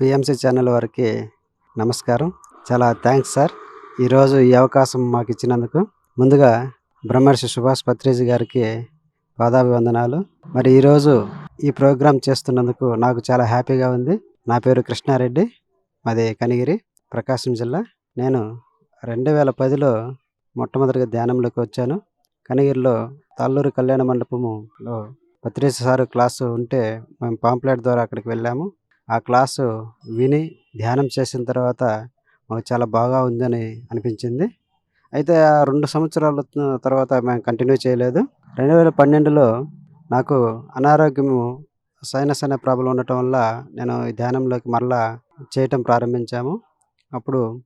PMC channel వారికి నమస్కారం. చాలా థ్యాంక్స్ సార్. ఈరోజు ఈ అవకాశం మాకు ఇచ్చినందుకు. ముందుగా బ్రహ్మర్షి సుభాష్ పత్రిజీ గారికి పాదాభివందనాలు. మరి ఈరోజు ఈ ప్రోగ్రాం చేస్తున్నందుకు నాకు చాలా హ్యాపీగా ఉంది. నా పేరు కృష్ణారెడ్డి. మాది కనిగిరి ప్రకాశం జిల్లా. నేను రెండు వేల పదిలో మొట్టమొదటిగా ధ్యానంలోకి వచ్చాను. కనిగిరిలో తాళ్ళూరు కళ్యాణ మండపములో పత్రిజీ సార్ క్లాసు ఉంటే మేము పాంప్లెట్ ద్వారా అక్కడికి వెళ్ళాము. ఆ క్లాసు విని ధ్యానం చేసిన తర్వాత మాకు చాలా బాగా ఉందని అనిపించింది. అయితే ఆ రెండు సంవత్సరాల తర్వాత మేము కంటిన్యూ చేయలేదు. రెండు వేల పన్నెండులో నాకు అనారోగ్యము సైనస్ అనే ప్రాబ్లం ఉండటం వల్ల నేను ఈ ధ్యానంలోకి మరలా చేయటం ప్రారంభించాము. అప్పుడు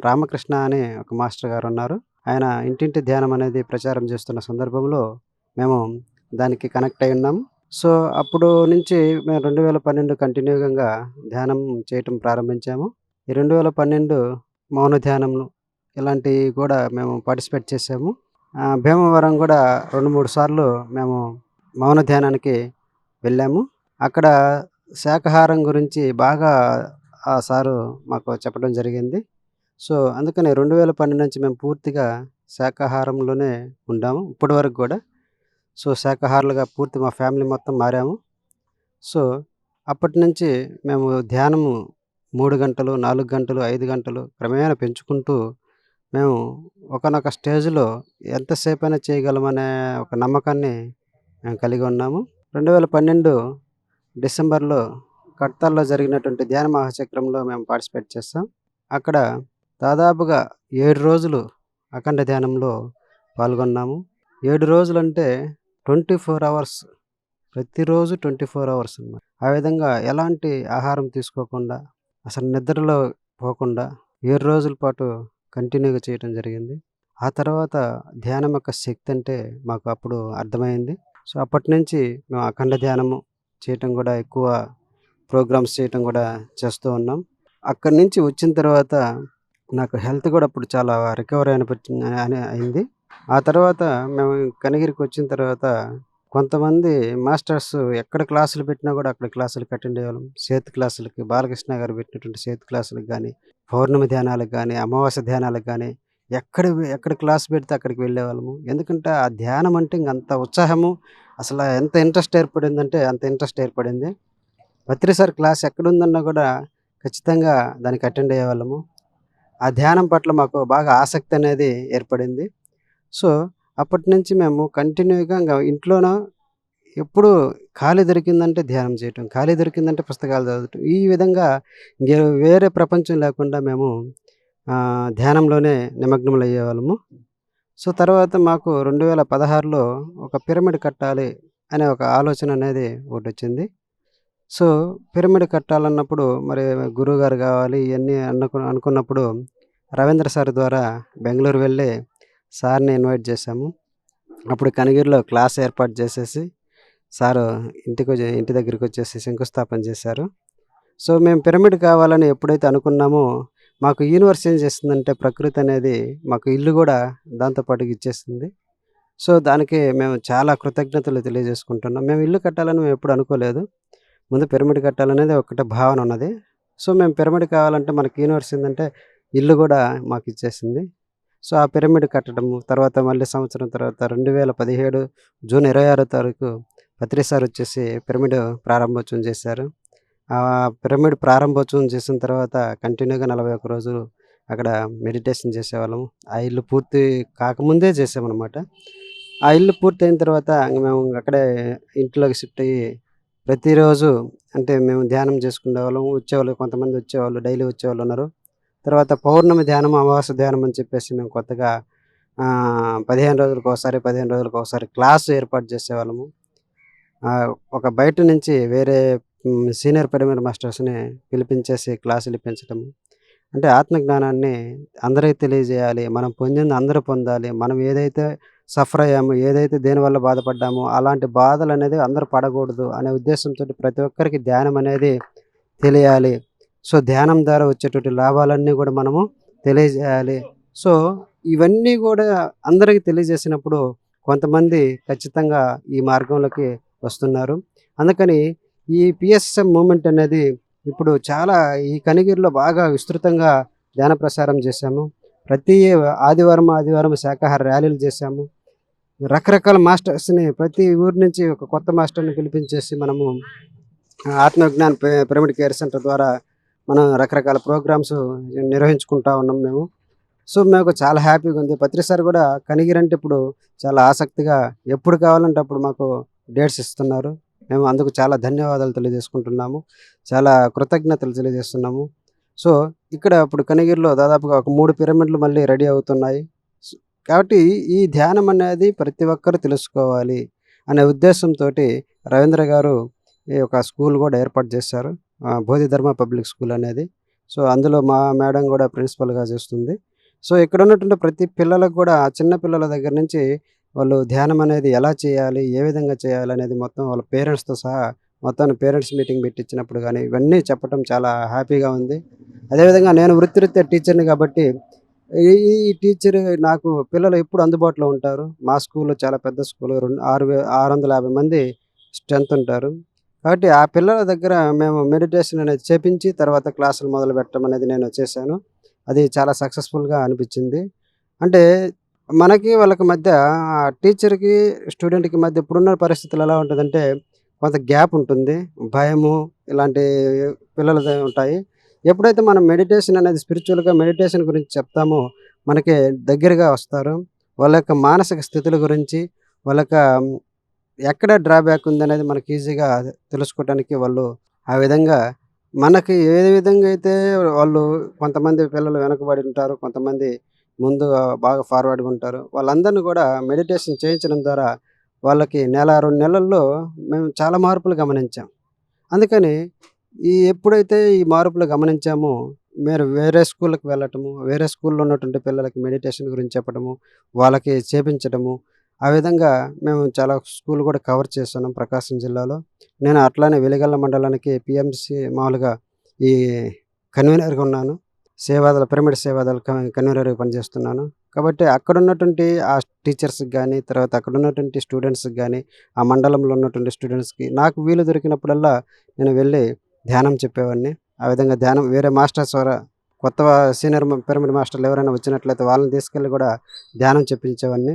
రామకృష్ణ అని ఒక మాస్టర్ గారు ఉన్నారు. ఆయన ఇంటింటి ధ్యానం అనేది ప్రచారం చేస్తున్న సందర్భంలో మేము దానికి కనెక్ట్ అయి ఉన్నాము సో అప్పుడు నుంచి మేము రెండు వేల పన్నెండు కంటిన్యూగా ధ్యానం చేయటం ప్రారంభించాము. ఈ రెండు వేల పన్నెండు మౌన ధ్యానంలో ఇలాంటివి కూడా మేము పార్టిసిపేట్ చేసాము భీమవరం కూడా రెండు మూడు సార్లు మేము మౌన ధ్యానానికి వెళ్ళాము. అక్కడ శాకాహారం గురించి బాగా ఆ సారు మాకు చెప్పడం జరిగింది. సో అందుకని రెండు వేల పన్నెండు నుంచి మేము పూర్తిగా శాకాహారంలోనే ఉండాము ఇప్పటి వరకు కూడా. సో శాకాహారులుగా పూర్తి మా ఫ్యామిలీ మొత్తం మారాము. సో అప్పటి నుంచి మేము ధ్యానము మూడు గంటలు నాలుగు గంటలు ఐదు గంటలు క్రమేణా పెంచుకుంటూ మేము ఒకనొక స్టేజ్లో ఎంతసేపు అయినా చేయగలమనే ఒక నమ్మకాన్ని మేము కలిగి ఉన్నాము. రెండు వేల పన్నెండు డిసెంబర్లో కడతాల్లో జరిగినటువంటి ధ్యాన మహాచక్రంలో మేము పార్టిసిపేట్ చేస్తాం. అక్కడ దాదాపుగా ఏడు రోజులు అఖండ ధ్యానంలో పాల్గొన్నాము. ఏడు రోజులు అంటే ట్వంటీ ఫోర్ అవర్స్ ప్రతిరోజు ట్వంటీ ఫోర్ అవర్స్ అనమాట ఆ విధంగా ఎలాంటి ఆహారం తీసుకోకుండా అసలు నిద్రలో పోకుండా ఏడు రోజుల పాటు కంటిన్యూగా చేయడం జరిగింది. ఆ తర్వాత ధ్యానం యొక్క శక్తి అంటే మాకు అప్పుడు అర్థమైంది. సో అప్పటి నుంచి మేము అఖండ ధ్యానము చేయటం కూడా ఎక్కువ ప్రోగ్రామ్స్ చేయటం కూడా చేస్తూ ఉన్నాం. అక్కడి నుంచి వచ్చిన తర్వాత నాకు హెల్త్ కూడా అప్పుడు చాలా రికవరీ అనిపించింది అని అయింది. ఆ తర్వాత మేము కనిగిరికి వచ్చిన తర్వాత కొంతమంది మాస్టర్స్ ఎక్కడ క్లాసులు పెట్టినా కూడా అక్కడ క్లాసులకు అటెండ్ అయ్యేవాళ్ళం సేతు క్లాసులకి బాలకృష్ణ గారు పెట్టినటువంటి సేత్ క్లాసులకు కానీ పౌర్ణమి ధ్యానాలకు కానీ అమావాస్య ధ్యానాలకు కానీ ఎక్కడ ఎక్కడ క్లాస్ పెడితే అక్కడికి వెళ్ళేవాళ్ళము. ఎందుకంటే ఆ ధ్యానం అంటే ఇంక అంత ఉత్సాహము అసలు ఎంత ఇంట్రెస్ట్ ఏర్పడిందంటే అంత ఇంట్రెస్ట్ ఏర్పడింది. పత్రి క్లాస్ ఎక్కడుందన్నా కూడా ఖచ్చితంగా దానికి అటెండ్ అయ్యేవాళ్ళము. ఆ ధ్యానం పట్ల మాకు బాగా ఆసక్తి అనేది ఏర్పడింది. సో అప్పటి నుంచి మేము కంటిన్యూగా ఇంకా ఇంట్లోనో ఎప్పుడు ఖాళీ దొరికిందంటే ధ్యానం చేయటం ఖాళీ దొరికిందంటే పుస్తకాలు చదవటం. ఈ విధంగా వేరే ప్రపంచం లేకుండా మేము ధ్యానంలోనే నిమగ్నములు అయ్యేవాళ్ళము సో తర్వాత మాకు రెండు వేల పదహారులో ఒక పిరమిడ్ కట్టాలి అనే ఒక ఆలోచన అనేది ఒకటి వచ్చింది. సో పిరమిడ్ కట్టాలన్నప్పుడు మరి గురువుగారు కావాలి ఇవన్నీ అనుకు అనుకున్నప్పుడు రవీంద్ర సార్ ద్వారా బెంగళూరు వెళ్ళి సార్ని ఇన్వైట్ చేశాము. అప్పుడు కనగిరిలో క్లాస్ ఏర్పాటు చేసేసి సారు ఇంటికి ఇంటి దగ్గరికి వచ్చేసి శంకుస్థాపన చేశారు. సో మేము పిరమిడ్ కావాలని ఎప్పుడైతే అనుకున్నామో మాకు యూనివర్స్ ఏం చేస్తుందంటే ప్రకృతి అనేది మాకు ఇల్లు కూడా దాంతోపాటు ఇచ్చేస్తుంది. సో దానికి మేము చాలా కృతజ్ఞతలు తెలియజేసుకుంటున్నాం. మేము ఇల్లు కట్టాలని మేము ఎప్పుడు అనుకోలేదు. ముందు పిరమిడ్ కట్టాలనేది ఒకటే భావన ఉన్నది. సో మేము పిరమిడ్ కావాలంటే మనకి యూనివర్స్ ఏంటంటే ఇల్లు కూడా మాకు ఇచ్చేసింది. సో ఆ పిరమిడ్ కట్టడం తర్వాత మళ్ళీ సంవత్సరం తర్వాత రెండు వేల పదిహేడు జూన్ ఇరవై ఆరో తారీఖు పత్రిసార్ వచ్చేసి పిరమిడ్ ప్రారంభోత్సవం చేశారు. ఆ పిరమిడ్ ప్రారంభోత్సవం చేసిన తర్వాత కంటిన్యూగా నలభై ఒక్క రోజులు అక్కడ మెడిటేషన్ చేసేవాళ్ళము. ఆ ఇల్లు పూర్తి కాకముందే చేసామన్నమాట. ఆ ఇల్లు పూర్తి అయిన తర్వాత ఇంక మేము అక్కడే ఇంట్లోకి షిఫ్ట్ అయ్యి ప్రతిరోజు అంటే మేము ధ్యానం చేసుకునే వాళ్ళం వచ్చేవాళ్ళు కొంతమంది వచ్చేవాళ్ళు డైలీ వచ్చేవాళ్ళు ఉన్నారు. తర్వాత పౌర్ణమి ధ్యానం అమావాస్య ధ్యానం అని చెప్పేసి మేము కొత్తగా పదిహేను రోజులకు ఒకసారి పదిహేను రోజులకు ఒకసారి క్లాసు ఏర్పాటు చేసేవాళ్ళము. ఒక బయట నుంచి వేరే సీనియర్ పిరమిడ్ మాస్టర్స్ని పిలిపించేసి క్లాసులు ఇప్పించడము అంటే ఆత్మజ్ఞానాన్ని అందరికీ తెలియజేయాలి మనం పొందింది అందరూ పొందాలి మనం ఏదైతే సఫర్ అయ్యామో ఏదైతే దేనివల్ల బాధపడ్డామో అలాంటి బాధలు అనేది అందరూ పడకూడదు అనే ఉద్దేశంతో ప్రతి ఒక్కరికి ధ్యానం అనేది తెలియాలి. సో ధ్యానం ద్వారా వచ్చేటువంటి లాభాలన్నీ కూడా మనము తెలియజేయాలి. సో ఇవన్నీ కూడా అందరికీ తెలియజేసినప్పుడు కొంతమంది ఖచ్చితంగా ఈ మార్గంలోకి వస్తున్నారు. అందుకని ఈ పిఎస్ఎం మూమెంట్ అనేది ఇప్పుడు చాలా ఈ కనిగిరిలో బాగా విస్తృతంగా ధ్యాన ప్రసారం చేశాము. ప్రతి ఆదివారం ఆదివారం శాకాహార ర్యాలీలు చేశాము. రకరకాల మాస్టర్స్ని ప్రతి ఊరి నుంచి ఒక కొత్త మాస్టర్ని పిలిపించేసి మనము ఆత్మజ్ఞాన్ పి- పిరమిడ్ కేర్ సెంటర్ ద్వారా మనం రకరకాల ప్రోగ్రామ్స్ నిర్వహించుకుంటా ఉన్నాం మేము. సో మాకు చాలా హ్యాపీగా ఉంది. పత్రిసారి కూడా కనిగిరంటే ఇప్పుడు చాలా ఆసక్తిగా ఎప్పుడు కావాలంటే అప్పుడు మాకు డేట్స్ ఇస్తున్నారు. మేము అందుకు చాలా ధన్యవాదాలు తెలియజేసుకుంటున్నాము. చాలా కృతజ్ఞతలు తెలియజేస్తున్నాము. సో ఇక్కడ ఇప్పుడు కనిగిరిలో దాదాపుగా ఒక మూడు పిరమిడ్లు మళ్ళీ రెడీ అవుతున్నాయి. కాబట్టి ఈ ధ్యానం అనేది ప్రతి ఒక్కరూ తెలుసుకోవాలి అనే ఉద్దేశంతో రవీంద్ర గారు ఈ యొక్క స్కూల్ కూడా ఏర్పాటు చేశారు. బోధిధర్మ పబ్లిక్ స్కూల్ అనేది. సో అందులో మా మేడం కూడా ప్రిన్సిపల్గా చేస్తుంది. సో ఇక్కడ ఉన్నటువంటి ప్రతి పిల్లలకు కూడా చిన్న పిల్లల దగ్గర నుంచి వాళ్ళు ధ్యానం అనేది ఎలా చేయాలి ఏ విధంగా చేయాలి అనేది మొత్తం వాళ్ళ పేరెంట్స్తో సహా మొత్తం పేరెంట్స్ మీటింగ్ పెట్టించినప్పుడు కానీ ఇవన్నీ చెప్పడం చాలా హ్యాపీగా ఉంది. అదేవిధంగా నేను వృత్తిరీత్యా టీచర్ని కాబట్టి ఈ ఈ టీచర్ నాకు పిల్లలు ఎప్పుడు అందుబాటులో ఉంటారు? మా స్కూల్లో చాలా పెద్ద స్కూల్ రెండు ఆరు ఆరు వందల యాభై మంది స్ట్రెంత్ ఉంటారు. కాబట్టి ఆ పిల్లల దగ్గర మేము మెడిటేషన్ అనేది చేపించి తర్వాత క్లాసులు మొదలు పెట్టడం అనేది నేను చేశాను. అది చాలా సక్సెస్ఫుల్గా అనిపించింది. అంటే మనకి వాళ్ళకి మధ్య టీచర్కి స్టూడెంట్కి మధ్య ఇప్పుడున్న పరిస్థితులు ఎలా ఉంటుందంటే కొంత గ్యాప్ ఉంటుంది భయము ఇలాంటి పిల్లలు ఉంటాయి. ఎప్పుడైతే మనం మెడిటేషన్ అనేది స్పిరిచువల్గా మెడిటేషన్ గురించి చెప్తామో మనకి దగ్గరగా వస్తారు. వాళ్ళ యొక్క మానసిక స్థితుల గురించి వాళ్ళ యొక్క ఎక్కడ డ్రాబ్యాక్ ఉందనేది మనకి ఈజీగా తెలుసుకోవడానికి వాళ్ళు ఆ విధంగా మనకి ఏ విధంగా అయితే వాళ్ళు కొంతమంది పిల్లలు వెనకబడి ఉంటారు కొంతమంది ముందు బాగా ఫార్వర్డ్గా ఉంటారు వాళ్ళందరినీ కూడా మెడిటేషన్ చేయించడం ద్వారా వాళ్ళకి నెల రెండు నెలల్లో మేము చాలా మార్పులు గమనించాం. అందుకని ఈ ఎప్పుడైతే ఈ మార్పులు గమనించామో మీరు వేరే స్కూళ్ళకి వెళ్ళటము వేరే స్కూల్లో ఉన్నటువంటి పిల్లలకి మెడిటేషన్ గురించి చెప్పడము వాళ్ళకి చేపించడము ఆ విధంగా మేము చాలా స్కూల్ కూడా కవర్ చేస్తున్నాం ప్రకాశం జిల్లాలో. నేను అట్లానే వెలిగల్ల మండలానికి పిఎంసి మామూలుగా ఈ కన్వీనర్గా ఉన్నాను. సేవాదల పిరమిడ్ సేవాదల కన్వీనర్గా పనిచేస్తున్నాను. కాబట్టి అక్కడ ఉన్నటువంటి ఆ టీచర్స్కి కానీ తర్వాత అక్కడ ఉన్నటువంటి స్టూడెంట్స్కి కానీ ఆ మండలంలో ఉన్నటువంటి స్టూడెంట్స్కి నాకు వీలు దొరికినప్పుడల్లా నేను వెళ్ళి ధ్యానం చెప్పేవాడిని. ఆ విధంగా ధ్యానం వేరే మాస్టర్స్ ద్వారా కొత్త సీనియర్ పిరమిడ్ మాస్టర్లు ఎవరైనా వచ్చినట్లయితే వాళ్ళని తీసుకెళ్ళి కూడా ధ్యానం చెప్పించేవాడిని.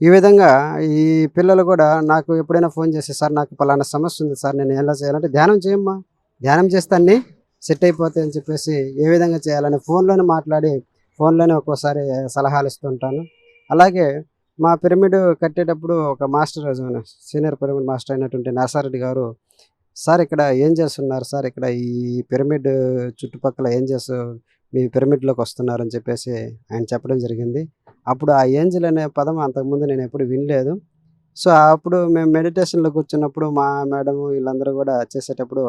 ఈ విధంగా ఈ పిల్లలు కూడా నాకు ఎప్పుడైనా ఫోన్ చేసి సార్ నాకు పలానా సమస్య ఉంది సార్ నేను ఎలా చేయాలంటే ధ్యానం చేయమ్మా. ధ్యానం చేస్తే అన్నీ సెట్ అయిపోతాయి అని చెప్పేసి ఏ విధంగా చేయాలని ఫోన్లోనే మాట్లాడి ఫోన్లోనే ఒక్కోసారి సలహాలు ఇస్తుంటాను అలాగే మా పిరమిడ్ కట్టేటప్పుడు ఒక మాస్టర్ సీనియర్ పిరమిడ్ మాస్టర్ అయినటువంటి నరసారెడ్డి గారు సార్ ఇక్కడ ఏం చేస్తున్నారు సార్ ఇక్కడ ఈ పిరమిడ్ చుట్టుపక్కల ఏం చేస్తూ మీ పిరమిడ్లోకి వస్తున్నారని చెప్పేసి ఆయన చెప్పడం జరిగింది. అప్పుడు ఆ ఏంజల్ అనే పదం అంతకుముందు నేను ఎప్పుడు వినలేదు. సో అప్పుడు మేము మెడిటేషన్లో కూర్చున్నప్పుడు మా మేడం వీళ్ళందరూ కూడా చేసేటప్పుడు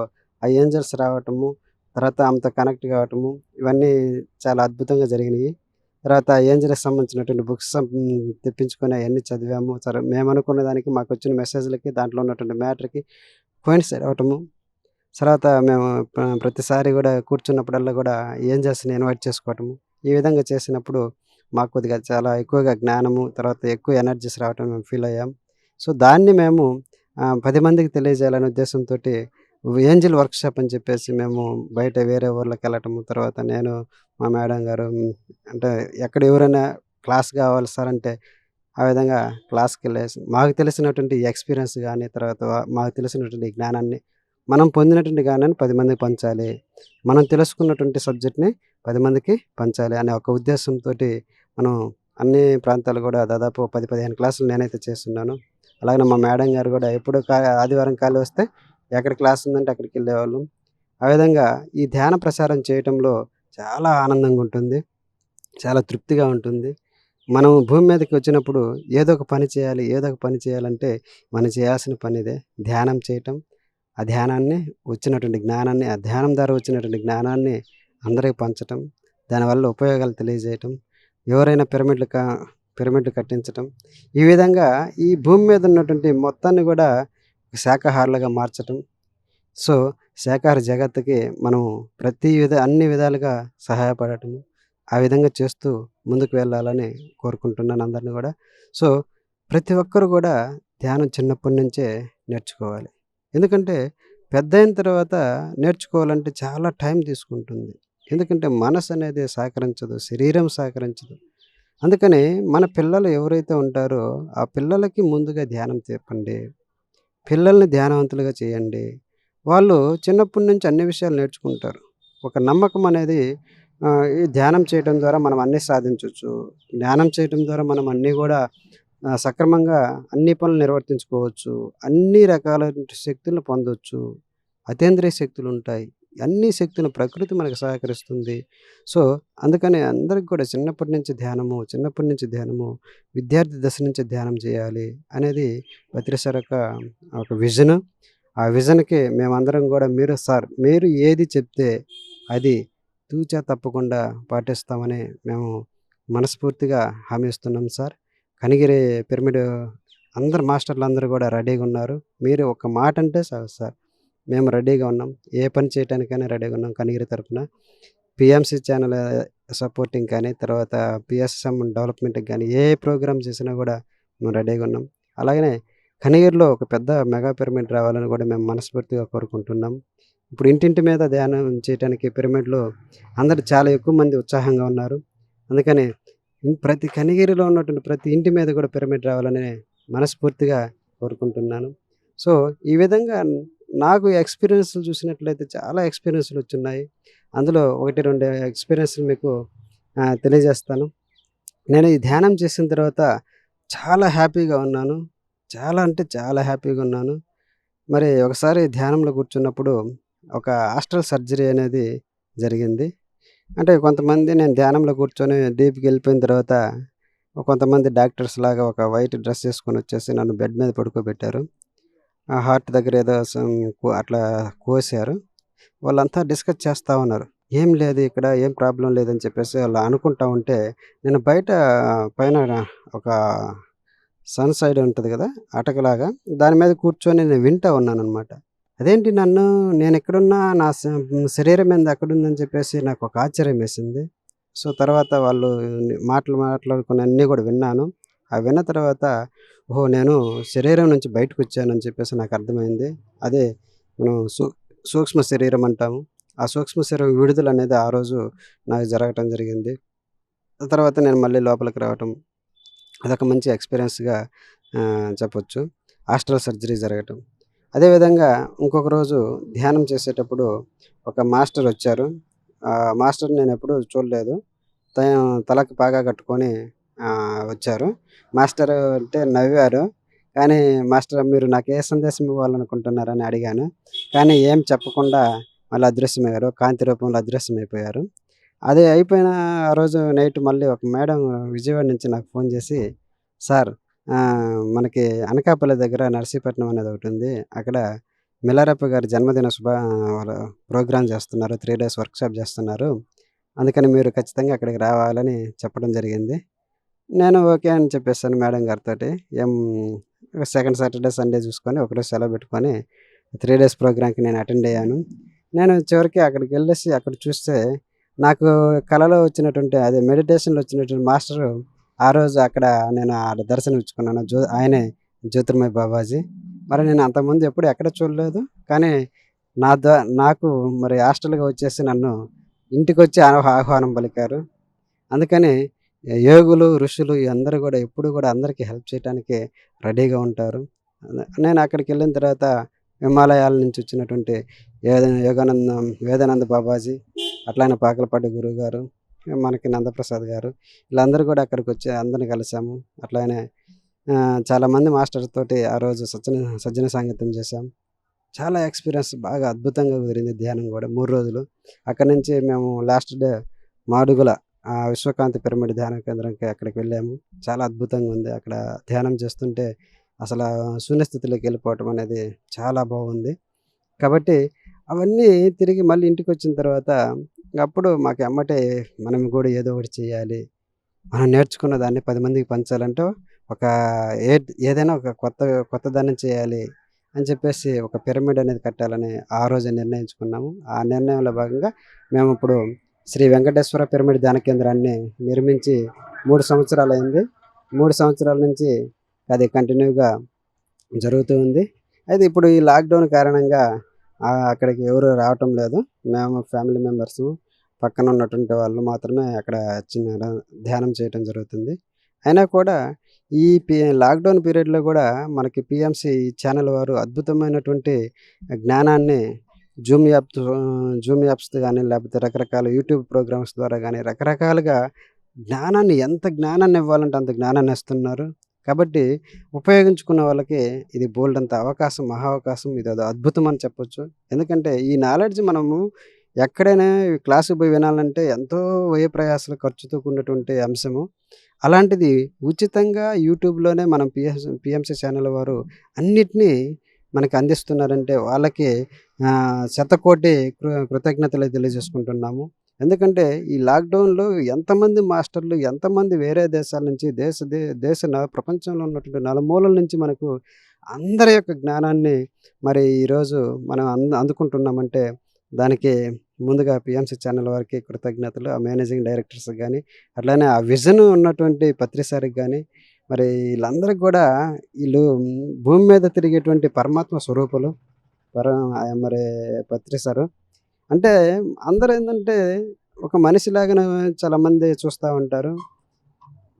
ఆ ఏంజల్స్ రావటము తర్వాత అంత కనెక్ట్ కావటము ఇవన్నీ చాలా అద్భుతంగా జరిగినాయి. తర్వాత ఏంజల్కి సంబంధించినటువంటి బుక్స్ తెప్పించుకొని అవన్నీ చదివాము. సరే మేము అనుకున్న దానికి మాకు వచ్చిన మెసేజ్లకి దాంట్లో ఉన్నటువంటి మ్యాటర్కి కోయిన్సైడ్ అవటము తర్వాత మేము ప్రతిసారి కూడా కూర్చున్నప్పుడల్లా కూడా ఏం ఏంజల్స్ని ఇన్వైట్ చేసుకోవటము. ఈ విధంగా చేసినప్పుడు మాకు కొద్దిగా చాలా ఎక్కువగా జ్ఞానము తర్వాత ఎక్కువ ఎనర్జీస్ రావటం మేము ఫీల్ అయ్యాం. సో దాన్ని మేము పది మందికి తెలియజేయాలనే ఉద్దేశంతో ఏంజిల్ వర్క్షాప్ అని చెప్పేసి మేము బయట వేరే ఊర్లోకి వెళ్ళటము తర్వాత నేను మా మేడం గారు అంటే ఎక్కడ ఎవరైనా క్లాస్ కావాలి సార్ అంటే ఆ విధంగా క్లాస్కి వెళ్ళేసి మాకు తెలిసినటువంటి ఎక్స్పీరియన్స్ కానీ తర్వాత మాకు తెలిసినటువంటి జ్ఞానాన్ని మనం పొందినటువంటి జ్ఞానాన్ని పది మందికి పంచాలి. మనం తెలుసుకున్నటువంటి సబ్జెక్ట్ని పది మందికి పంచాలి అనే ఒక ఉద్దేశంతో మనం అన్ని ప్రాంతాలు కూడా దాదాపు పది పదిహేను క్లాసులు నేనైతే చేస్తున్నాను. అలాగే మా మేడం గారు కూడా ఎప్పుడు కా ఆదివారం ఖాళీ వస్తే ఎక్కడ క్లాస్ ఉందంటే అక్కడికి వెళ్ళేవాళ్ళం. ఆ విధంగా ఈ ధ్యాన ప్రసారం చేయటంలో చాలా ఆనందంగా ఉంటుంది. చాలా తృప్తిగా ఉంటుంది. మనం భూమి మీదకి వచ్చినప్పుడు ఏదో ఒక పని చేయాలి ఏదో ఒక పని చేయాలంటే మనం చేయాల్సిన పని ఇదే ధ్యానం చేయటం. ఆ ధ్యానాన్ని వచ్చినటువంటి జ్ఞానాన్ని ఆ ధ్యానం ద్వారా వచ్చినటువంటి జ్ఞానాన్ని అందరికి పంచటం దానివల్ల ఉపయోగాలు తెలియజేయటం ఎవరైనా పిరమిడ్లు కా పిరమిడ్లు కట్టించటం ఈ విధంగా ఈ భూమి మీద ఉన్నటువంటి మొత్తాన్ని కూడా శాకాహారులుగా మార్చటం. సో శాకాహార జగత్తుకి మనం ప్రతి విధ అన్ని విధాలుగా సహాయపడటం ఆ విధంగా చేస్తూ ముందుకు వెళ్ళాలని కోరుకుంటున్నాను అందరిని కూడా. సో ప్రతి ఒక్కరు కూడా ధ్యానం చిన్నప్పటి నుంచే నేర్చుకోవాలి. ఎందుకంటే పెద్ద అయిన తర్వాత నేర్చుకోవాలంటే చాలా టైం తీసుకుంటుంది. ఎందుకంటే మనసు అనేది సహకరించదు శరీరం సహకరించదు అందుకని మన పిల్లలు ఎవరైతే ఉంటారో ఆ పిల్లలకి ముందుగా ధ్యానం చెప్పండి. పిల్లల్ని ధ్యానవంతులుగా చేయండి. వాళ్ళు చిన్నప్పటి నుంచి అన్ని విషయాలు నేర్చుకుంటారు. ఒక నమ్మకం అనేది ఈ ధ్యానం చేయడం ద్వారా మనం అన్నీ సాధించవచ్చు ధ్యానం చేయడం ద్వారా మనం అన్నీ కూడా సక్రమంగా అన్ని పనులు నిర్వర్తించుకోవచ్చు అన్ని రకాల శక్తులను పొందవచ్చు అతేంద్రియ శక్తులు ఉంటాయి అన్ని శక్తులను ప్రకృతి మనకు సహకరిస్తుంది. సో అందుకని అందరికి కూడా చిన్నప్పటి నుంచి ధ్యానము చిన్నప్పటి నుంచి ధ్యానము విద్యార్థి దశ నుంచి ధ్యానం చేయాలి అనేది పత్రిసరక ఒక విజన్. ఆ విజన్కి మేమందరం కూడా మీరు సార్ మీరు ఏది చెప్తే అది తూచా తప్పకుండా పాటిస్తామని మేము మనస్ఫూర్తిగా హామీ ఇస్తున్నాం సార్. కనిగిరి పిరమిడ్ అందరు మాస్టర్లు అందరూ కూడా రెడీగా ఉన్నారు. మీరు ఒక మాట అంటే సార్ సార్ మేము రెడీగా ఉన్నాం. ఏ పని చేయడానికైనా రెడీగా ఉన్నాం కనిగిరి తరఫున పిఎంసీ ఛానల్ సపోర్టింగ్ కానీ తర్వాత పిఎస్ఎం డెవలప్మెంట్కి కానీ ఏ ప్రోగ్రామ్ చేసినా కూడా మేము రెడీగా ఉన్నాం. అలాగనే కనిగిరిలో ఒక పెద్ద మెగా పిరమిడ్ రావాలని కూడా మేము మనస్ఫూర్తిగా కోరుకుంటున్నాం. ఇప్పుడు ఇంటింటి మీద ధ్యానం చేయడానికి పిరమిడ్లో అందరు చాలా ఎక్కువ మంది ఉత్సాహంగా ఉన్నారు. అందుకని ప్రతి కనిగిరిలో ఉన్నటువంటి ప్రతి ఇంటి మీద కూడా పిరమిడ్ రావాలని మనస్ఫూర్తిగా కోరుకుంటున్నాను. సో ఈ విధంగా నాకు ఎక్స్పీరియన్స్లు చూసినట్లయితే చాలా ఎక్స్పీరియన్స్లు వచ్చున్నాయి. అందులో ఒకటి రెండు ఎక్స్పీరియన్స్లు మీకు తెలియజేస్తాను. నేను ఈ ధ్యానం చేసిన తర్వాత చాలా హ్యాపీగా ఉన్నాను. చాలా అంటే చాలా హ్యాపీగా ఉన్నాను. మరి ఒకసారి ధ్యానంలో కూర్చున్నప్పుడు ఒక హాస్టల్ సర్జరీ అనేది జరిగింది. అంటే కొంతమంది నేను ధ్యానంలో కూర్చొని డీప్కి వెళ్ళిపోయిన తర్వాత కొంతమంది డాక్టర్స్ లాగా ఒక వైట్ డ్రెస్ వేసుకొని వచ్చేసి నన్ను బెడ్ మీద పడుకోబెట్టారు. ఆ హార్ట్ దగ్గర ఏదో కో- అట్లా కోసారు. వాళ్ళంతా డిస్కస్ చేస్తూ ఉన్నారు. ఏం లేదు ఇక్కడ ఏం ప్రాబ్లం లేదని చెప్పేసి వాళ్ళు అనుకుంటా ఉంటే నేను బయట పైన ఒక సన్ సైడ్ ఉంటుంది కదా అటకలాగా దాని మీద కూర్చొని నేను వింటా ఉన్నాను అనమాట అదేంటి నన్ను? నేను ఎక్కడున్నా నా శరీరం మీద ఎక్కడుందని చెప్పేసి నాకు ఒక ఆశ్చర్యం వేసింది. సో తర్వాత వాళ్ళు మాటలు మాట్లాడుకుని అన్నీ కూడా విన్నాను. ఆ విన్న తర్వాత ఓహో నేను శరీరం నుంచి బయటకు వచ్చానని చెప్పేసి నాకు అర్థమైంది. అదే మనం సూ సూక్ష్మ శరీరం అంటాము. ఆ సూక్ష్మ శరీరం విడుదల అనేది ఆ రోజు నాకు జరగటం జరిగింది. తర్వాత నేను మళ్ళీ లోపలికి రావటం అదొక మంచి ఎక్స్పీరియన్స్గా చెప్పొచ్చు. హాస్టల్ సర్జరీ జరగటం. అదేవిధంగా ఇంకొక రోజు ధ్యానం చేసేటప్పుడు ఒక మాస్టర్ వచ్చారు. మాస్టర్ నేను ఎప్పుడూ చూడలేదు. తను తలకు పాగా కట్టుకొని వచ్చారు. మాస్టర్ అంటే నవ్వారు. కానీ మాస్టర్ మీరు నాకు ఏ సందేశం ఇవ్వాలనుకుంటున్నారని అడిగాను. కానీ ఏం చెప్పకుండా మళ్ళీ అదృశ్యమయ్యారు. కాంతి రూపంలో అదృశ్యమైపోయారు. అదే అయిపోయిన ఆ రోజు నైట్ మళ్ళీ ఒక మేడం విజయవాడ నుంచి నాకు ఫోన్ చేసి సార్ మనకి అనకాపల్లి దగ్గర నర్సీపట్నం అనేది ఒకటి ఉంది. అక్కడ మిలారప్ప గారి జన్మదిన శుభ ప్రోగ్రామ్ చేస్తున్నారు. త్రీ డేస్ వర్క్షాప్ చేస్తున్నారు. అందుకని మీరు ఖచ్చితంగా అక్కడికి రావాలని చెప్పడం జరిగింది. నేను ఓకే అని చెప్పేసాను మేడం గారితో ఏం సెకండ్ సాటర్డే సండే చూసుకొని ఒకరోజు సెలవు పెట్టుకొని త్రీ డేస్ ప్రోగ్రామ్కి నేను అటెండ్ అయ్యాను. నేను చివరికి అక్కడికి వెళ్ళేసి అక్కడ చూస్తే నాకు కళలో వచ్చినటువంటి అదే మెడిటేషన్లో వచ్చినటువంటి మాస్టరు ఆ రోజు అక్కడ నేను ఆడ దర్శనం ఇచ్చుకున్నాను జ్యో ఆయనే జ్యోతిర్మయ బాబాజీ. మరి నేను అంతకుముందు ఎప్పుడు ఎక్కడ చూడలేదు. కానీ నా నాకు మరి హాస్టల్గా వచ్చేసి నన్ను ఇంటికి వచ్చి ఆహ్వానం పలికారు. అందుకని యోగులు ఋషులు అందరూ కూడా ఎప్పుడు కూడా అందరికీ హెల్ప్ చేయడానికి రెడీగా ఉంటారు. నేను అక్కడికి వెళ్ళిన తర్వాత హిమాలయాల నుంచి వచ్చినటువంటి యోగ- యోగానంద వేదానంద బాబాజీ అట్లానే పాకలపాటి గురువు గారు మనకి నందప్రసాద్ గారు. వీళ్ళందరూ కూడా అక్కడికి వచ్చి అందరిని కలిసాము. అట్లానే చాలామంది మాస్టర్ తోటి ఆ రోజు సజ్జన సజ్జన సాంగత్యం చేశాం. చాలా ఎక్స్పీరియన్స్ బాగా అద్భుతంగా కుదిరింది ధ్యానం కూడా మూడు రోజులు. అక్కడి నుంచి మేము లాస్ట్ డే మాడుగుల ఆ, విశ్వకాంతి పిరమిడ్ ధ్యాన కేంద్రంకి అక్కడికి వెళ్ళాము. చాలా అద్భుతంగా ఉంది. అక్కడ ధ్యానం చేస్తుంటే అసలు శూన్యస్థితిలోకి వెళ్ళిపోవటం అనేది చాలా బాగుంది. కాబట్టి అవన్నీ తిరిగి మళ్ళీ ఇంటికి వచ్చిన తర్వాత అప్పుడు మాకు అమ్మటే మనం కూడా ఏదో ఒకటి చేయాలి. మనం నేర్చుకున్న దాన్ని పది మందికి పంచాలంటే ఒక ఏ ఏదైనా ఒక కొత్త కొత్త దాన్ని చేయాలి అని చెప్పేసి ఒక పిరమిడ్ అనేది కట్టాలని ఆ రోజు నిర్ణయించుకున్నాము. ఆ నిర్ణయంలో భాగంగా మేము ఇప్పుడు శ్రీ వెంకటేశ్వర పిరమిడ్ ధ్యాన కేంద్రాన్ని నిర్మించి మూడు సంవత్సరాలు అయింది. మూడు సంవత్సరాల నుంచి అది కంటిన్యూగా జరుగుతూ ఉంది. అయితే ఇప్పుడు ఈ లాక్డౌన్ కారణంగా అక్కడికి ఎవరు రావటం లేదు. మేము ఫ్యామిలీ మెంబర్స్ పక్కన ఉన్నటువంటి వాళ్ళు మాత్రమే అక్కడ చిన్న ధ్యానం చేయటం జరుగుతుంది. అయినా కూడా ఈ పి లాక్డౌన్ పీరియడ్లో కూడా మనకి పిఎంసి ఛానల్ వారు అద్భుతమైనటువంటి జ్ఞానాన్ని జూమ్ యాప్ జూమ్ యాప్స్ కానీ లేకపోతే రకరకాల యూట్యూబ్ ప్రోగ్రామ్స్ ద్వారా కానీ రకరకాలుగా జ్ఞానాన్ని ఎంత జ్ఞానాన్ని ఇవ్వాలంటే అంత జ్ఞానాన్ని ఇస్తున్నారు. కాబట్టి ఉపయోగించుకున్న వాళ్ళకి ఇది బోల్డ్ అంత అవకాశం మహా అవకాశం ఇది అద్భుతం అని చెప్పొచ్చు. ఎందుకంటే ఈ నాలెడ్జ్ మనము ఎక్కడైనా క్లాసుకు పోయి వినాలంటే ఎంతో వ్యయ ప్రయాసాలు ఖర్చుతో కూడినటువంటి అంశము. అలాంటిది ఉచితంగా యూట్యూబ్లోనే మనం పిఎస్ పిఎంసీ ఛానల్ వారు అన్నిటినీ మనకి అందిస్తున్నారంటే వాళ్ళకి శతకోటి కృ- కృతజ్ఞతలు తెలియజేసుకుంటున్నాము. ఎందుకంటే ఈ లాక్డౌన్లో ఎంతమంది మాస్టర్లు ఎంతమంది వేరే దేశాల నుంచి దేశ దే దేశ న- ప్రపంచంలో ఉన్నటువంటి నలుమూలల నుంచి మనకు అందరి యొక్క జ్ఞానాన్ని మరి ఈరోజు మనం అంద అందుకుంటున్నామంటే దానికి ముందుగా పిఎంసీ ఛానల్ వారికి కృతజ్ఞతలు ఆ మేనేజింగ్ డైరెక్టర్స్ కానీ అట్లానే ఆ విజన్ ఉన్నటువంటి పత్రిసారికి కానీ మరి వీళ్ళందరికీ కూడా వీళ్ళు భూమి మీద తిరిగేటువంటి పరమాత్మ స్వరూపులు పర మరి పత్రిసారు. అంటే అందరూ ఏంటంటే ఒక మనిషిలాగానే చాలామంది చూస్తూ ఉంటారు.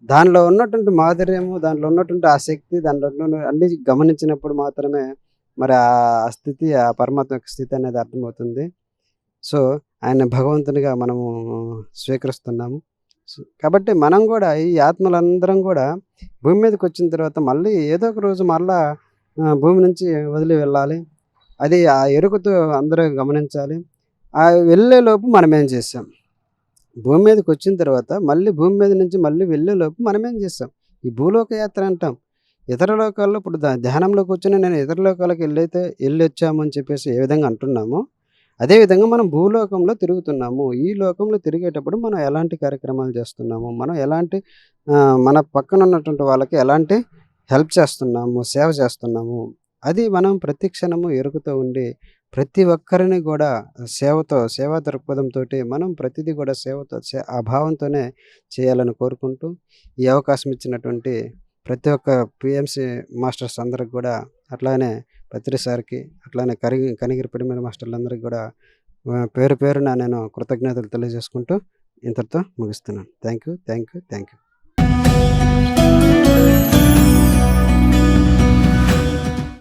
దానిలో ఉన్నటువంటి మాధుర్యము దానిలో ఉన్నటువంటి ఆ శక్తి అన్ని గమనించినప్పుడు మాత్రమే మరి ఆ స్థితి ఆ పరమాత్మ యొక్క స్థితి అనేది అర్థమవుతుంది. సో ఆయన భగవంతునిగా మనము స్వీకరిస్తున్నాము. సో, కాబట్టి మనం కూడా ఈ ఆత్మలందరం కూడా భూమి మీదకి వచ్చిన తర్వాత మళ్ళీ ఏదో ఒక రోజు మళ్ళా భూమి నుంచి వదిలి వెళ్ళాలి. అది ఆ ఎరుకతో అందరూ గమనించాలి. వెళ్ళేలోపు మనం ఏం చేసాం భూమి మీదకి వచ్చిన తర్వాత మళ్ళీ భూమి మీద నుంచి మళ్ళీ వెళ్ళేలోపు మనం ఏం చేస్తాం? ఈ భూలోక యాత్ర అంటాం. ఇతర లోకాల్లో ఇప్పుడు ధ్యానంలోకి ధ్యానంలో నేను ఇతర లోకాలకు వెళ్ళైతే వెళ్ళి వచ్చాము అని చెప్పేసి ఏ విధంగా అంటున్నామో అదేవిధంగా మనం భూలోకంలో తిరుగుతున్నాము. ఈ లోకంలో తిరిగేటప్పుడు మనం ఎలాంటి కార్యక్రమాలు చేస్తున్నాము? మనం ఎలాంటి మన పక్కన ఉన్నటువంటి వాళ్ళకి ఎలాంటి హెల్ప్ చేస్తున్నాము? సేవ చేస్తున్నాము? అది మనం ప్రతి క్షణము ఎరుకుతూ ఉండి ప్రతి ఒక్కరిని కూడా సేవతో సేవా దృక్పథంతో మనం ప్రతిదీ కూడా సేవతో సే- ఆ భావంతోనే చేయాలని కోరుకుంటూ ఈ అవకాశం ఇచ్చినటువంటి ప్రతి ఒక్క పిఎంసి మాస్టర్స్ అందరికి కూడా అట్లానే పత్రి సార్కి అట్లానే కరిగి కనిగిరి పిడిమిల మాస్టర్లందరికీ కూడా పేరు పేరున నేను కృతజ్ఞతలు తెలియజేసుకుంటూ ఇంతటితో ముగిస్తున్నాను. Thank you thank you thank you